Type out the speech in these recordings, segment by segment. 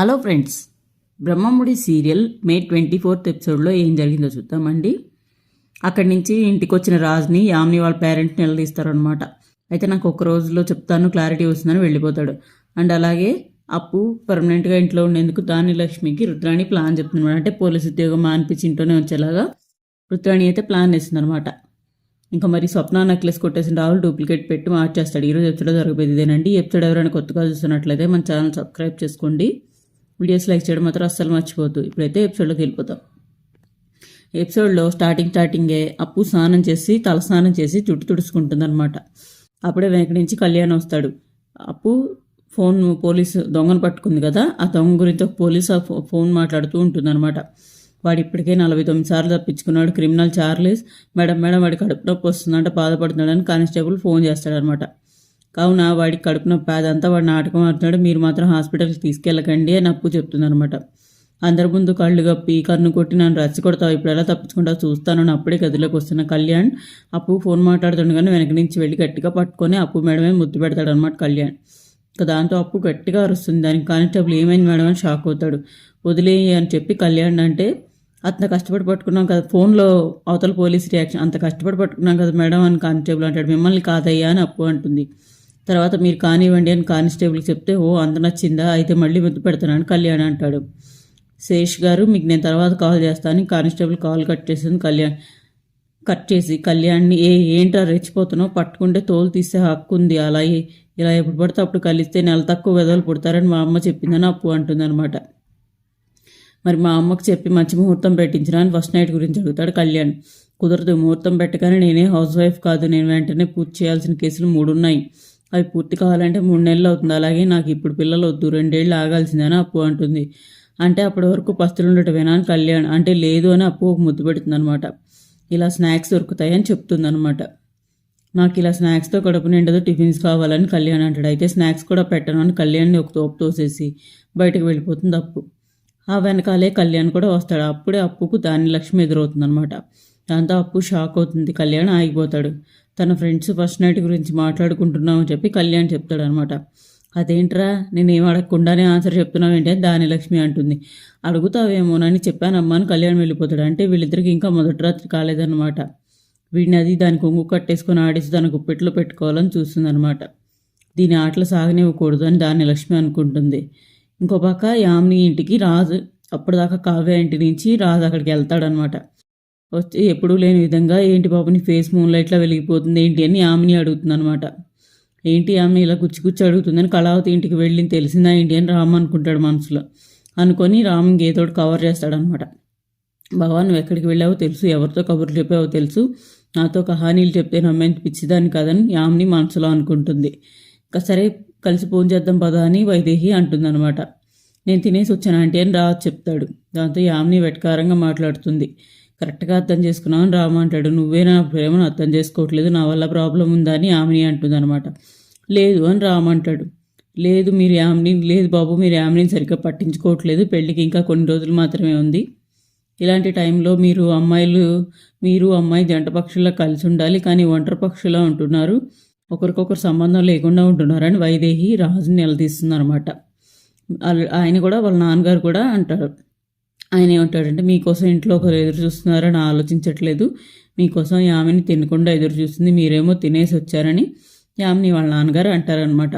Hello friends Brahmamudi serial May twenty fourth ఎపిసోడ్లో ఏం జరిగిందో చూద్దామండి. అక్కడి నుంచి ఇంటికి వచ్చిన రాజ్ని యామిని వాళ్ళ పేరెంట్ని నిలదీస్తారనమాట అయితే నాకు ఒక రోజులో చెప్తాను క్లారిటీ వస్తుందని వెళ్ళిపోతాడు. అండ్ అలాగే అప్పు పర్మనెంట్గా ఇంట్లో ఉండేందుకు దాని లక్ష్మికి రుద్రాణి ప్లాన్ చెప్తుందన్నమాట. అంటే పోలీస్ ఉద్యోగం మానిపించి ఇంట్లోనే వచ్చేలాగా రుద్రాణి అయితే ప్లాన్ వేస్తుందనమాట ఇంకా మరి స్వప్న నెక్లెస్ కొట్టేసిన రాహుల్ డూప్లికేట్ పెట్టి మార్చేస్తాడు. ఈరోజు ఎపిసోడ్ జరగబోయేది ఇదేనండి. ఎపిసోడ్ ఎవరైనా కొత్తగా చూస్తున్నట్లయితే మన ఛానల్ సబ్స్క్రైబ్ చేసుకోండి. వీడియోస్ లైక్ చేయడం మాత్రం అస్సలు మర్చిపోవద్దు. ఇప్పుడైతే ఎపిసోడ్లోకి వెళ్ళిపోతాం. ఎపిసోడ్లో స్టార్టింగ్ స్టార్టింగే అప్పు స్నానం చేసి తల స్నానం చేసి జుట్టు తుడుచుకుంటుంది అనమాట అప్పుడే వెనక నుంచి కళ్యాణ్ వస్తాడు. అప్పు ఫోన్ పోలీసు దొంగను పట్టుకుంది కదా ఆ దొంగ గురించి ఒక పోలీస్ ఫోన్ మాట్లాడుతూ ఉంటుందన్నమాట. వాడు ఇప్పటికే నలభై తొమ్మిది సార్లు తప్పించుకున్నాడు. క్రిమినల్ చార్లెస్ మేడం మేడం వాడి కడుపు నొప్పి వస్తుందంటే బాధపడుతున్నాడని కానిస్టేబుల్ ఫోన్ చేస్తాడనమాట కావున వాడికి కడుపు నొప్పి అదంతా వాడు నాటకం ఆడుతున్నాడు. మీరు మాత్రం హాస్పిటల్కి తీసుకెళ్ళకండి అని అప్పు చెప్తుందనమాట అందరి ముందు కళ్ళు కప్పి కన్ను కొట్టి నన్ను రచ్చి కొడతావు ఇప్పుడు ఎలా తప్పించుకుంటావు అని అప్పుడే గదిలోకి వస్తున్న కళ్యాణ్ అప్పు ఫోన్ మాట్లాడుతుండగానే వెనక నుంచి వెళ్ళి గట్టిగా పట్టుకొని అప్పు మేడమే ముద్దు పెడతాడు అనమాట కళ్యాణ్ దాంతో అప్పు గట్టిగా అరుస్తుంది. దానికి కానిస్టేబుల్ ఏమైంది మేడం అని షాక్ అవుతాడు. వదిలేయి అని చెప్పి కళ్యాణ్ అంటే అంత కష్టపడి పట్టుకున్నాం కదా ఫోన్లో అవతల పోలీస్ రియాక్షన్ అంత కష్టపడి పట్టుకున్నాం కదా మేడం అని కానిస్టేబుల్ అంటాడు. మిమ్మల్ని కాదయ్యా అని అప్పు అంటుంది. తర్వాత మీరు కానివ్వండి అని కానిస్టేబుల్కి చెప్తే ఓ అంత నచ్చిందా? అయితే మళ్ళీ ముద్దు పెడతానని కళ్యాణ్ అంటాడు. శేష్ గారు మీకు నేను తర్వాత కాల్ చేస్తాను. కానిస్టేబుల్ కాల్ కట్ చేసింది కళ్యాణ్. కట్ చేసి కళ్యాణ్ని ఏ ఏంటో రెచ్చిపోతున్నావు? పట్టుకుంటే తోలు తీసే హక్కు ఉంది. అలా ఇలా ఎప్పుడు పడితే అప్పుడు కలిస్తే నెల తక్కువ వెదలు పుడతారని మా అమ్మ చెప్పిందని అప్పు అంటుందన్నమాట. మరి మా అమ్మకు చెప్పి మంచి ముహూర్తం పెట్టించిన అని ఫస్ట్ నైట్ గురించి అడుగుతాడు కళ్యాణ్. కుదరదు ముహూర్తం పెట్టగానే నేనే హౌస్ వైఫ్ కాదు. నేను వెంటనే పూర్తి చేయాల్సిన కేసులు మూడు అది అవి పూర్తి కావాలంటే మూడు నెలలు అవుతుంది. అలాగే నాకు ఇప్పుడు పిల్లలు వద్దు రెండేళ్ళు ఆగాల్సిందని అప్పు అంటుంది. అంటే అప్పటి వరకు పస్తులుండటమేనా అని కళ్యాణ్ అంటే లేదు అని అప్పు ఒక ముద్దు పెడుతుంది అనమాట ఇలా స్నాక్స్ దొరుకుతాయని చెప్తుంది అనమాట నాకు ఇలా స్నాక్స్తో కడుపు నిండదు టిఫిన్స్ కావాలని కళ్యాణ్ అంటాడు. అయితే స్నాక్స్ కూడా పెట్టను అని కళ్యాణ్ని ఒక తోపు తోసేసి బయటకు వెళ్ళిపోతుంది అప్పు. ఆ వెనకాలే కళ్యాణ్ కూడా వస్తాడు. అప్పుడే అప్పుకు దాని లక్ష్మి ఎదురవుతుంది అనమాట దాంతో అప్పు షాక్ అవుతుంది. కళ్యాణ్ ఆగిపోతాడు. తన ఫ్రెండ్స్ ఫస్ట్ నైట్ గురించి మాట్లాడుకుంటున్నామని చెప్పి కళ్యాణ్ చెప్తాడు అనమాట అదేంట్రా నేనేం అడగకుండానే ఆన్సర్ చెప్తున్నావు ఏంటి అని దాని లక్ష్మి అంటుంది. అడుగుతావేమోనని చెప్పానమ్మా అని కళ్యాణ్ వెళ్ళిపోతాడు. అంటే వీళ్ళిద్దరికి ఇంకా మొదటి రాత్రి కాలేదన్నమాట. వీడిని అది దాని కొంగు కట్టేసుకొని ఆడేసి దాని గుప్పెట్లో పెట్టుకోవాలని చూస్తుందన్నమాట. దీని ఆటలు సాగనివ్వకూడదు అని దాని లక్ష్మి అనుకుంటుంది. ఇంకో పక్క యామిని ఇంటికి రాజు అప్పటిదాకా కావ్య ఇంటి నుంచి రాజు అక్కడికి వెళ్తాడనమాట వచ్చి ఎప్పుడూ లేని విధంగా ఏంటి బాబు నీ ఫేస్ మూన్లైట్లా వెలిగిపోతుంది? ఏంటి అని యామిని అడుగుతుంది అనమాట ఏంటి ఆమె ఇలా గుచ్చి గుచ్చి అడుగుతుందని కళావతి ఇంటికి వెళ్ళి తెలిసిందా ఏంటి అని రామ్ అనుకుంటాడు మనసులో. అనుకొని రామ్ గేతోడు కవర్ చేస్తాడనమాట బావా నువ్వు ఎక్కడికి వెళ్ళావో తెలుసు ఎవరితో కబుర్లు చెప్పావో తెలుసు. నాతో కహానీలు చెప్తే నమ్మేంత పిచ్చిదాన్ని కాదని యామిని మనసులో అనుకుంటుంది. ఇంకా సరే కలిసి ఫోన్ చేద్దాం పదా అని వైదేహి అంటుందన్నమాట. నేను తినేసి వచ్చాను ఆంటీ అని రా చెప్తాడు. దాంతో యామిని వెటకారంగా మాట్లాడుతుంది. కరెక్ట్గా అర్థం చేసుకున్నామని రామ అంటాడు. నువ్వే నా ప్రేమను అర్థం చేసుకోవట్లేదు నా వల్ల ప్రాబ్లం ఉందా అని యామిని అంటుందన్నమాట. లేదు అని రామ అంటాడు. లేదు మీరు యామిని లేదు బాబు మీరు యామిని సరిగ్గా పట్టించుకోవట్లేదు పెళ్ళికి ఇంకా కొన్ని రోజులు మాత్రమే ఉంది. ఇలాంటి టైంలో మీరు అమ్మాయిలు మీరు అమ్మాయి జంట పక్షుల్లో కలిసి ఉండాలి కానీ ఒంటరి పక్షులా ఉంటున్నారు. ఒకరికొకరు సంబంధం లేకుండా ఉంటున్నారని వైదేహి రాజుని నిలదీస్తుందన్నమాట. ఆయన కూడా వాళ్ళ నాన్నగారు కూడా అంటారు. ఆయన ఏమంటాడంటే మీకోసం ఇంట్లో ఒకరు ఎదురు చూస్తున్నారని ఆలోచించట్లేదు. మీకోసం యామిని తినకుండా ఎదురు చూస్తుంది. మీరేమో తినేసి వచ్చారని యామిని వాళ్ళ నాన్నగారు అంటారనమాట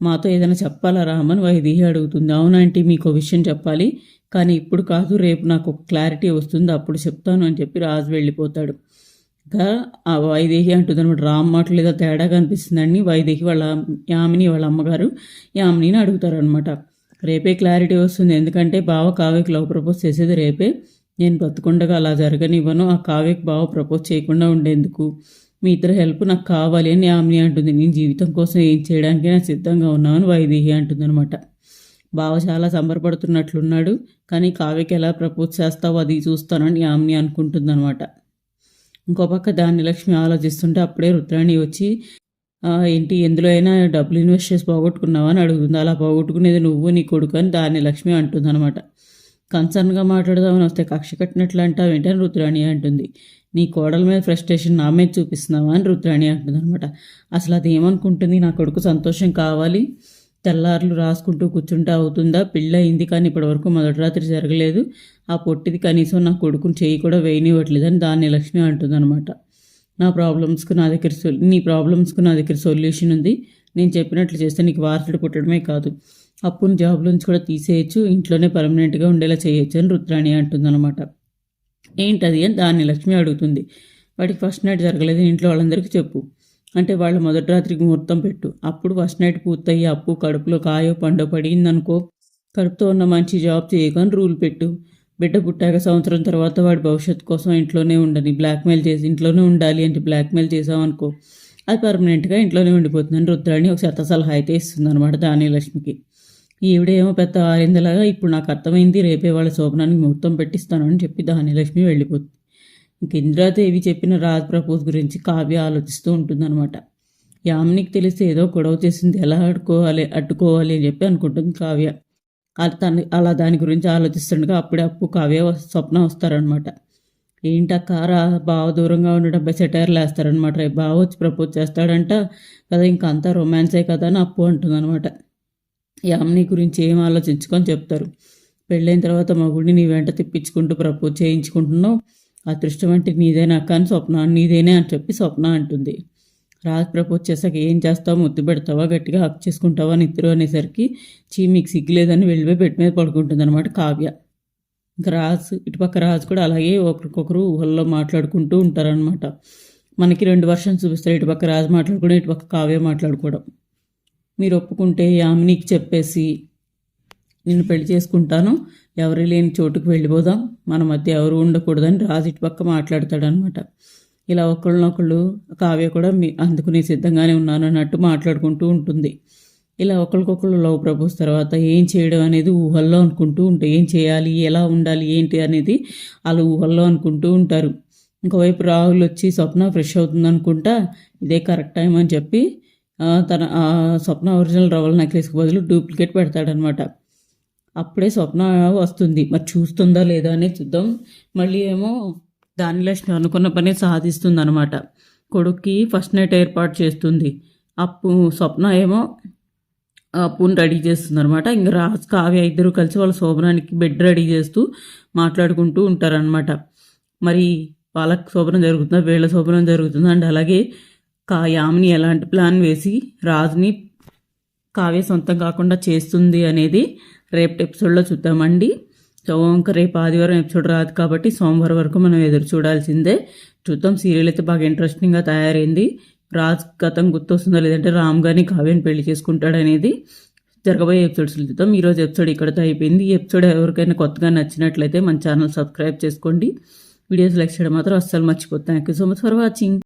మాతో ఏదైనా చెప్పాలా రామని వైదేహి అడుగుతుంది. అవునంటే మీకు విషయం చెప్పాలి. కానీ ఇప్పుడు కాదు రేపు నాకు ఒక క్లారిటీ వస్తుంది. అప్పుడు చెప్తాను అని చెప్పి రాజు వెళ్ళిపోతాడు. ఇంకా ఆ వైదేహి అంటుంది అనమాట రామ్ మాటలు ఏదో తేడా కనిపిస్తుందని వైదేహి వాళ్ళ యామిని వాళ్ళ అమ్మగారు యామినిని అడుగుతారు అనమాట రేపే క్లారిటీ వస్తుంది. ఎందుకంటే బావ కావ్యకి లవ్ ప్రపోజ్ చేసేది రేపే. నేను బతుకుండగా అలా జరగనివ్వను. ఆ కావ్యకి బావ ప్రపోజ్ చేయకుండా ఉండేందుకు. మీ ఇద్దరు హెల్ప్ నాకు కావాలి అని యామిని అంటుంది. నేను జీవితం కోసం ఏం చేయడానికి నేను సిద్ధంగా ఉన్నాను వైదేహి అంటుందనమాట బావ చాలా సంబరపడుతున్నట్లున్నాడు. కానీ కావ్యకి ఎలా ప్రపోజ్ చేస్తావో అది చూస్తానని యామిని అనుకుంటుందన్నమాట. ఇంకో పక్క దాని లక్ష్మి ఆలోచిస్తుంటే అప్పుడే రుద్రాణి వచ్చి ఏంటి ఎందులో అయినా డబ్బులు ఇన్వెస్ట్ చేసి పోగొట్టుకున్నావా అని అడుగుతుంది. అలా పోగొట్టుకునేది నువ్వు నీ కొడుకు అని దాన్ని లక్ష్మి అంటుంది అనమాట కన్సర్న్గా మాట్లాడదామని వస్తే కక్ష కట్టినట్లు అంటావు ఏంటని రుద్రాణి అంటుంది. నీ కోడల మీద ఫ్రస్ట్రేషన్ నా మీద చూపిస్తున్నావా అని రుద్రాణి అంటుంది అనమాట అసలు అది ఏమనుకుంటుంది? నా కొడుకు సంతోషం కావాలి? తెల్లార్లు రాసుకుంటూ కూర్చుంటే అవుతుందా? పెళ్ళయింది కానీ ఇప్పటివరకు మొదటి రాత్రి జరగలేదు. ఆ పొట్టిది కనీసం నా కొడుకుని చేయి కూడా వేయనివ్వట్లేదని దాన్ని లక్ష్మి అంటుందన్నమాట. నా ప్రాబ్లమ్స్కి నా దగ్గర సొ నీ ప్రాబ్లమ్స్కి నా దగ్గర సొల్యూషన్ ఉంది. నేను చెప్పినట్లు చేస్తే నీకు వారసుడు పుట్టడమే కాదు. అప్పుని జాబ్లోంచి కూడా తీసేయచ్చు ఇంట్లోనే పర్మనెంట్గా ఉండేలా చేయొచ్చు అని రుద్రాణి అంటుందన్నమాట. ఏంటది అని దాన్ని లక్ష్మి అడుగుతుంది. వాడికి ఫస్ట్ నైట్ జరగలేదు ఇంట్లో వాళ్ళందరికీ చెప్పు. అంటే వాళ్ళ మొదటి రాత్రికి ముహూర్తం పెట్టు. అప్పుడు ఫస్ట్ నైట్ పూర్తయ్యి అప్పు కడుపులో కాయో పండో పడిందనుకో కడుపుతో ఉన్న మంచి జాబ్ చేయకని రూల్ పెట్టు. బిడ్డ పుట్టాక సంవత్సరం తర్వాత వాడి భవిష్యత్తు కోసం ఇంట్లోనే ఉండని బ్లాక్మెయిల్ చేసి ఇంట్లోనే ఉండాలి అంటే బ్లాక్మెయిల్ చేసామనుకో అది పర్మనెంట్గా ఇంట్లోనే ఉండిపోతుందని రుద్రాణి ఒక శత సలహా అయితే ఇస్తుంది అనమాట దాని లక్ష్మికి ఈవిడేమో పెద్ద ఆరిందలాగా ఇప్పుడు నాకు అర్థమైంది రేపే వాళ్ళ శోభనానికి ముహూర్తం పెట్టిస్తాను అని చెప్పి దానిలక్ష్మి వెళ్ళిపోతుంది. ఇంక ఇందిరాదేవి చెప్పిన రాజ్ ప్రపోజ్ గురించి కావ్య ఆలోచిస్తూ ఉంటుందన్నమాట. యామినికి తెలిస్తే ఏదో గొడవ చేసింది ఎలా అడ్డుకోవాలి అడ్డుకోవాలి అని చెప్పి అనుకుంటుంది కావ్య. తను అలా దాని గురించి ఆలోచిస్తుండగా అప్పుడే అప్పు కావ్య వస్- స్వప్న వస్తారనమాట ఏంటక్క రా బావ దూరంగా ఉండడం సెటైర్లు వేస్తారనమాట రేపు బావ వచ్చి ప్రపోజ్ చేస్తాడంట కదా ఇంకా అంతా రొమాన్సే కదా అని అప్పు అంటుందన్నమాట. యామిని గురించి ఏం ఆలోచించుకొని చెప్తారు? పెళ్ళైన తర్వాత మగుడిని నీ వెంట తిప్పించుకుంటూ ప్రపోజ్ చేయించుకుంటున్నావు. అదృష్టం అంటే నీదేనా కానీ స్వప్న నీదేనే అని చెప్పి స్వప్న అంటుంది. రాజ్ ప్రపోజ్ చేశాక ఏం చేస్తావు? ముద్దు పెడతావా? గట్టిగా హక్ చేసుకుంటావా? నిద్ర అనేసరికి చీ మీకు సిగ్గులేదని వెళ్ళిపోయి బెడ్ మీద పడుకుంటుంది అనమాట కావ్య. ఇంకా రాజు ఇటుపక్క రాజు కూడా అలాగే ఒకరికొకరు ఊహల్లో మాట్లాడుకుంటూ ఉంటారనమాట మనకి రెండు వర్షన్స్ చూపిస్తారు. ఇటుపక్క రాజు మాట్లాడుకోవడం ఇటుపక్క కావ్య మాట్లాడుకోవడం. మీరు ఒప్పుకుంటే యామినికి చెప్పేసి నేను పెళ్ళి చేసుకుంటాను. ఎవరు లేని చోటుకు వెళ్ళిపోదాం. మన మధ్య ఎవరు ఉండకూడదని రాజు ఇటుపక్క మాట్లాడతాడనమాట ఇలా ఒకళ్ళనొకళ్ళు కావ్య కూడా మీ అందుకునే సిద్ధంగానే ఉన్నాను అన్నట్టు మాట్లాడుకుంటూ ఉంటుంది. ఇలా ఒకరికొకళ్ళు లవ్ ప్రపోజ్ తర్వాత ఏం చేయడం అనేది ఊహల్లో అనుకుంటూ ఉంటాయి ఏం చేయాలి ఎలా ఉండాలి ఏంటి అనేది వాళ్ళు ఊహల్లో అనుకుంటూ ఉంటారు. ఇంకోవైపు రాహుల్ వచ్చి స్వప్న ఫ్రెష్ అవుతుంది అనుకుంటా ఇదే కరెక్ట్ టైం అని చెప్పి తన ఆ స్వప్న ఒరిజినల్ రవల్ నెక్లెస్కి బదులు డూప్లికేట్ పెడతాడనమాట అప్పుడే స్వప్న వస్తుంది. మరి చూస్తుందా లేదా అనేది చూద్దాం. మళ్ళీ ఏమో దాని లక్ష్మి అనుకున్న పని సాధిస్తుంది అనమాట కొడుక్కి ఫస్ట్ నైట్ ఏర్పాటు చేస్తుంది. అప్పు స్వప్న ఏమో అప్పుని రెడీ చేస్తుంది అనమాట ఇంకా రాజ్ కావ్య ఇద్దరు కలిసి వాళ్ళ శోభనానికి బెడ్ రెడీ చేస్తూ మాట్లాడుకుంటూ ఉంటారనమాట మరి వాళ్ళకి శోభనం జరుగుతుందా? వీళ్ళ శోభనం జరుగుతుందా? అండ్ అలాగే కా యామిని ఎలాంటి ప్లాన్ వేసి రాజుని కావ్య సొంతం కాకుండా చేస్తుంది అనేది రేపటి ఎపిసోడ్లో చూద్దామండి. సో రేపు ఆదివారం ఎపిసోడ్ రాదు కాబట్టి సోమవారం వరకు మనం ఎదురు చూడాల్సిందే. చూద్దాం. సీరియల్ అయితే బాగా ఇంట్రెస్టింగ్గా తయారైంది. రాజ్ గతం గుర్తొస్తుందో లేదంటే రామ్ గారిని కావ్యని పెళ్ళి చేసుకుంటాడనేది జరగబోయే ఎపిసోడ్స్ చూద్దాం. ఈరోజు ఎపిసోడ్ ఇక్కడతో అయిపోయింది. ఈ ఎపిసోడ్ ఎవరికైనా కొత్తగా నచ్చినట్లయితే మన ఛానల్ సబ్స్క్రైబ్ చేసుకోండి. వీడియోస్ లైక్ చేయడం మాత్రం అస్సలు మర్చిపోతాను thank you so much for watching